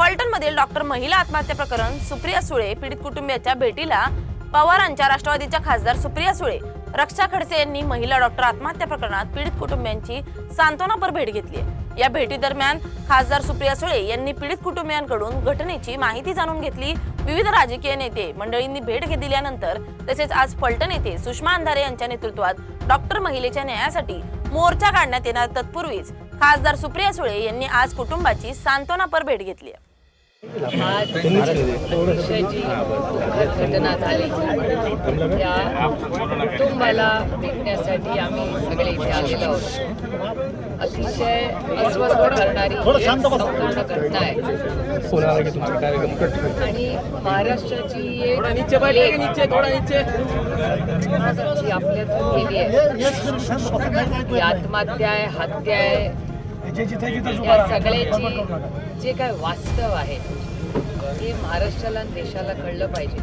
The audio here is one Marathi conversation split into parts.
फलटणमधील डॉक्टर महिला आत्महत्या प्रकरण सुप्रिया सुळे पीडित कुटुंबियाच्या भेटीला पवारांच्या राष्ट्रवादीच्या खासदार सुप्रिया सुळे. रक्षा खडसे यांनी महिला डॉक्टर आत्महत्या प्रकरणात पीडित कुटुंबियांची सांत्वनापर भेट घेतली या भेटी दरम्यान खासदार सुप्रिया सुळे यांनी पीडित कुटुंबियांकडून घटनेची माहिती जाणून घेतली. विविध राजकीय नेते मंडळींनी भेट दिल्यानंतर तसेच आज फलटण येथे सुषमा अंधारे यांच्या नेतृत्वात डॉक्टर महिलेच्या न्यायासाठी मोर्चा काढण्यात येणार तत्पूर्वीच खासदार सुप्रिया सुळे यांनी आज कुटुंबाची सांत्वनापर भेट घेतली आज अतिशयची दुःखद घटना झाली त्या कुटुंबाला भेटण्यासाठी आम्ही सगळे इथे आलेलो आहोत अतिशय अस्वस्थ करणारी संपूर्ण घटना आहे आणि महाराष्ट्राची एक जी आपल्यातून गेली आहे ती आत्महत्या आहे हत्या आहे या सगळ्याची जे काय वास्तव आहे ते महाराष्ट्राला आणि देशाला कळलं पाहिजे.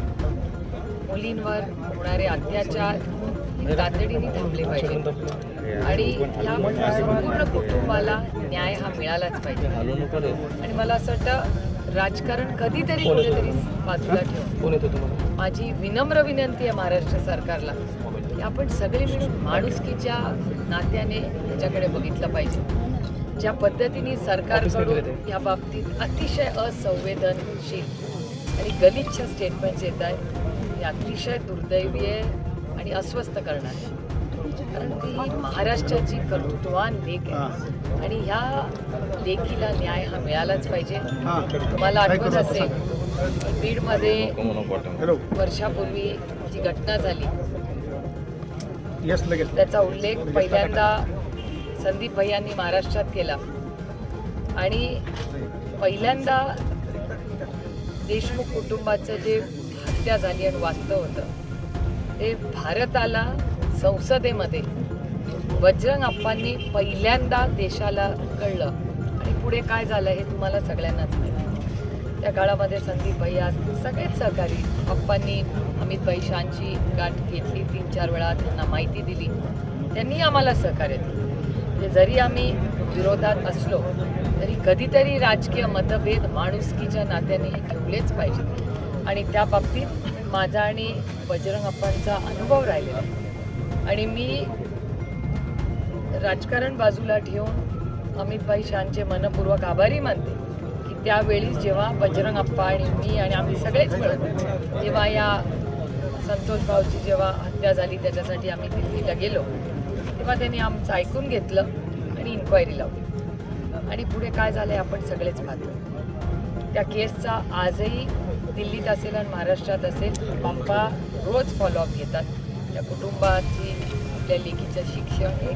मुलींवर होणारे अत्याचार तातडीने थांबले पाहिजे आणि या संपूर्ण कुटुंबाला न्याय हा मिळालाच पाहिजे. आणि मला असं वाटतं राजकारण कधीतरी कुठेतरी बाजूला ठेवून. माझी विनम्र विनंती आहे महाराष्ट्र सरकारला की आपण सगळे मिळून माणुसकीच्या नात्याने याच्याकडे बघितलं पाहिजे. ज्या पद्धतीने सरकारकडून या बाबतीत अतिशय असंवेदनशील आणि गलिच्छ स्टेटमेंट्स येत आहेत हे अतिशय दुर्दैवी आहे आणि अस्वस्थ करणार. आहे कारण ती महाराष्ट्राची कर्तृत्ववान लेख आहे. आणि ह्या लेखीला न्याय हा मिळालाच पाहिजे. तुम्हाला आठवत असेल बीडमध्ये वर्षापूर्वी जी घटना झाली त्याचा उल्लेख पहिल्यांदा संदीप भैयांनी महाराष्ट्रात केला. आणि पहिल्यांदा देशमुख कुटुंबाचं जे हत्या झाली आणि वास्तव होतं ते भारताला संसदेमध्ये बजरंग अप्पांनी पहिल्यांदा देशाला कळलं. आणि पुढे काय झालं हे तुम्हाला सगळ्यांनाच माहिती त्या काळामध्ये संदीप भैया असतील सगळेच सहकारी अप्पांनी अमित भाई शांची गाठ घेतली तीन चार वेळा त्यांना माहिती दिली. त्यांनी आम्हाला सहकार्य दिलं. म्हणजे जरी आम्ही विरोधात असलो तरी कधीतरी राजकीय मतभेद माणुसकीच्या नात्याने हे ठेवलेच पाहिजे आणि त्या बाबतीत माझा आणि बजरंग अप्पांचा अनुभव राहिलेला आहे. आणि मी राजकारण बाजूला ठेवून अमितभाई शानचे मनपूर्वक आभारी मानते की त्यावेळी जेव्हा बजरंग अप्पा आणि मी आणि आम्ही सगळेच मिळून तेव्हा या संतोष भाऊची जेव्हा हत्या झाली त्याच्यासाठी आम्ही दिल्लीला गेलो. तेव्हा त्यांनी आमचं ऐकून घेतलं आणि इन्क्वायरी लावली. आणि पुढे काय झालं आहे आपण सगळेच पाहतो. त्या केसचा आजही दिल्लीत असेल आणि महाराष्ट्रात असेल पंपा रोज फॉलोअप घेतात. त्या कुटुंबाची आपल्या लेखीचं शिक्षण हे.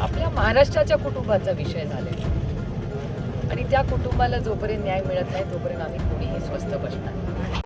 आपल्या महाराष्ट्राच्या कुटुंबाचा विषय झालेला आणि त्या कुटुंबाला जोपर्यंत न्याय मिळत नाही तोपर्यंत आम्ही कोणीही स्वस्थ बसणार नाही.